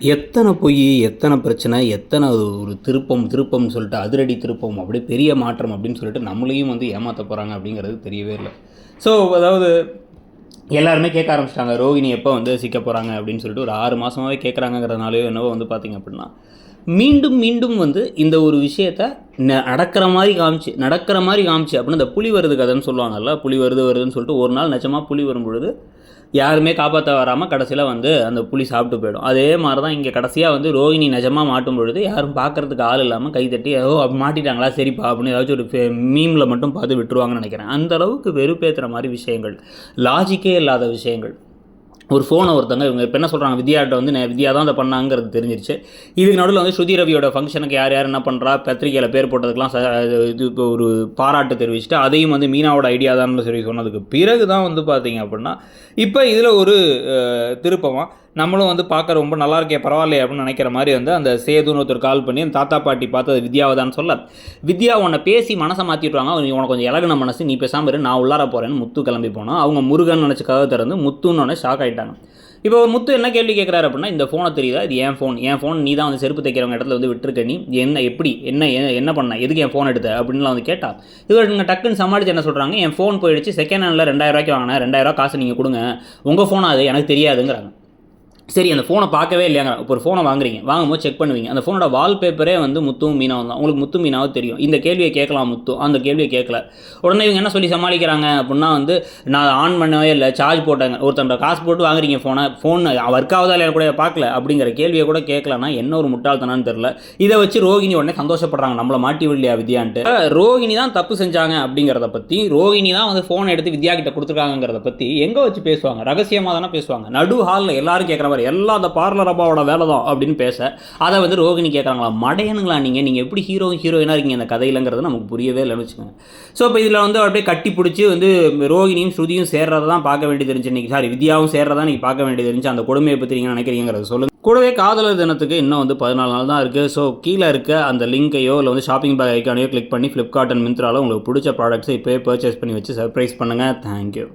எத்தனை பொய் எத்தனை பிரச்சனை எத்தனை ஒரு திருப்பம் திருப்பம்னு சொல்லிட்டு அதிரடி திருப்பம் அப்படியே பெரிய மாற்றம் அப்படின்னு சொல்லிட்டு நம்மளையும் வந்து ஏமாற்ற போகிறாங்க அப்படிங்கிறது தெரியவே இல்லை. ஸோ அதாவது எல்லாருமே கேட்க ஆரம்பிச்சிட்டாங்க ரோகிணி எப்போ வந்து சிக்க போகிறாங்க அப்படின்னு சொல்லிட்டு ஒரு ஆறு மாதமாகவே கேட்குறாங்கிறதுனாலையோ என்னவோ வந்து பார்த்திங்க அப்படின்னா மீண்டும் மீண்டும் வந்து இந்த ஒரு விஷயத்த ந- நடக்கிற மாதிரி காமிச்சு நடக்கிற மாதிரி காமிச்சு அப்படின்னு இந்த புலி வருது கதைன்னு சொல்லுவாங்கல்ல புலி வருது வருதுன்னு சொல்லிட்டு ஒரு நாள் நிஜமாக புலி வரும் பொழுது யாருமே காப்பாற்ற வராமல் கடைசியில் வந்து அந்த புலி சாப்பிட்டு போயிடும். அதே மாதிரி தான் இங்கே கடைசியாக வந்து ரோகிணி நிஜமாக மாட்டும் பொழுது யாரும் பார்க்கறதுக்கு ஆள் இல்லாமல் கை தட்டி ஓ மாட்டிட்டாங்களா? சரிப்பா அப்படின்னு ஏதாச்சும் ஒரு மீமில் மட்டும் பார்த்து விட்டுருவாங்கன்னு நினைக்கிறேன். அந்த அளவுக்கு வெறுப்பேற்றுற மாதிரி விஷயங்கள் லாஜிக்கே இல்லாத விஷயங்கள். ஒரு ஃபோனை ஒருத்தங்க இவங்க இப்போ என்ன சொல்கிறாங்க வித்யாட்ட வந்து நான் வித்யா தான் அதை பண்ணாங்கிறது தெரிஞ்சிருச்சு. இதுக்கு நடுவில் வந்து ஸ்ருதி ரவியோட ஃபங்க்ஷனுக்கு யார் யார் என்ன பண்ணுறா பத்திரிக்கையில் பேர் போட்டதுக்கெலாம் ச இது இப்போ ஒரு பாராட்டு தெரிவிச்சுட்டு அதையும் வந்து மீனாவோட ஐடியா தான் சொல்லி சொன்னதுக்கு பிறகு தான் வந்து பார்த்தீங்க அப்படின்னா இப்போ இதில் ஒரு திருப்பமாக நம்மளும் வந்து பார்க்க ரொம்ப நல்லா இருக்கே பரவாயில்லையே அப்படின்னு நினைக்கிற மாதிரி வந்து அந்த சேதுன்னு ஒருத்தர் கால் பண்ணி அந்த தாத்தா பாட்டி பார்த்து அது வித்யாவை தான் சொல்ல வித்யா உன்னை பேசி மனசை மாற்றிட்டுவாங்க உனக்கு கொஞ்சம் இலகுன மனசு நீ பேசாமல் இரு நான் உள்ளார போகிறேன்னு முத்து கிளம்பி போனோம் அவங்க முருகன் நினச்சி கதை திறந்து முத்துன்னு ஷாக் ஷாக் கேட்டாங்க. இப்போ முத்து என்ன கேள்வி கேட்குறாரு அப்படின்னா இந்த ஃபோனை தெரியுதா? இது என் ஃபோன் என் ஃபோன் நீ தான் வந்து செருப்பு தைக்கிறவங்க இடத்துல வந்து விட்டுருக்க நீ? என்ன எப்படி? என்ன என்ன- என்ன பண்ண? எதுக்கு என் ஃபோன் எடுத்த? அப்படின்லாம் வந்து கேட்டால் இவர் நீங்கள் டக்குன்னு சமாளித்து என்ன சொல்கிறாங்க என் ஃபோன் போயிடுச்சு செகண்ட் ஹேண்டில் ரெண்டாயிரூவாய்க்கு வாங்கினேன் ரெண்டாயிரம் ரூபாய் காசு நீங்கள் கொடுங்க. உங்கள் ஃபோன் அது எனக்கு தெரியாதுங்கிறாங்க. சரி அந்த ஃபோனை பார்க்கவே இல்லையாங்க. இப்போ ஒரு ஃபோனை வாங்குறீங்க. வாங்கும்போது செக் பண்ணுவீங்க. அந்த ஃபோனோட வால்பேப்பரே வந்து முத்துவும் மீனாவும் தான். உங்களுக்கு முத்து மீனாவும் தெரியும். இந்த கேள்வியை கேட்கலாம் முத்து? அந்த கேள்வியை கேட்கல. உடனே இவங்க என்ன சொல்லி சமாளிக்கிறாங்க அப்படின்னா வந்து நான் ஆன் பண்ணவே இல்லை. சார்ஜ் போட்டாங்க. ஒருத்தன் காசு போட்டு வாங்குறீங்க ஃபோனை ஃபோன் ஒர்க் ஆகுதா இல்லையா கூட பார்க்கல. அப்படிங்கிற கேள்வியை கூட கேட்கலன்னா என்ன ஒரு முட்டாள்தனான்னு தெரில இதை வச்சு ரோகிணி உடனே சந்தோஷப்படுறாங்க. நம்மளை மாட்டி விடலையா வித்யான்ட்டு. ரோகிணி தான் தப்பு செஞ்சாங்க அப்படிங்கிறத பற்றி ரோகிணி தான் வந்து ஃபோனை எடுத்து வித்யா கிட்ட கொடுத்துருக்காங்கிறத பற்றி எங்கே வச்சு பேசுவாங்க? ரகசியமாக தானே பேசுவாங்க? நடு ஹாலில் எல்லாரும் கேட்குற தலைவர் எல்லாம் அந்த பார்லர் அப்பாவோட வேலை தான் அப்படின்னு பேச. அதை வந்து ரோகிணி கேட்குறாங்களா மடையனுங்களா நீங்கள் நீங்கள் எப்படி ஹீரோ ஹீரோயினாக இருக்கீங்க? அந்த கதையிலங்கிறது நமக்கு புரியவே இல்லைன்னு வச்சுக்கோங்க. ஸோ இப்போ இதில் வந்து அப்படியே கட்டி பிடிச்சி வந்து ரோகிணியும் ஸ்ருதியும் சேர்றதை தான் பார்க்க வேண்டியது இருந்துச்சு இன்னைக்கு. சாரி வித்யாவும் சேர்றதா நீங்கள் பார்க்க வேண்டியது இருந்துச்சு. அந்த கொடுமையை பற்றி நீங்கள் நினைக்கிறீங்கிறத சொல்லுங்கள் கூடவே காதலர் தினத்துக்கு இன்னும் வந்து பதினாலு நாள் தான் இருக்குது ஸோ கீழே இருக்க அந்த லிங்கையோ இல்லை வந்து ஷாப்பிங் பேக் ஐக்கானையோ கிளிக் பண்ணி ஃப்ளிப்கார்ட் அண்ட் மிந்த்ராவில் உங்களுக்கு பிடிச்ச ப்ராடக்ட்ஸை இப்போயே பர்ச்சேஸ் பண்ணி வச்சு சர்ப்ரைஸ் பண்ணுங்கள் தேங்க்யூ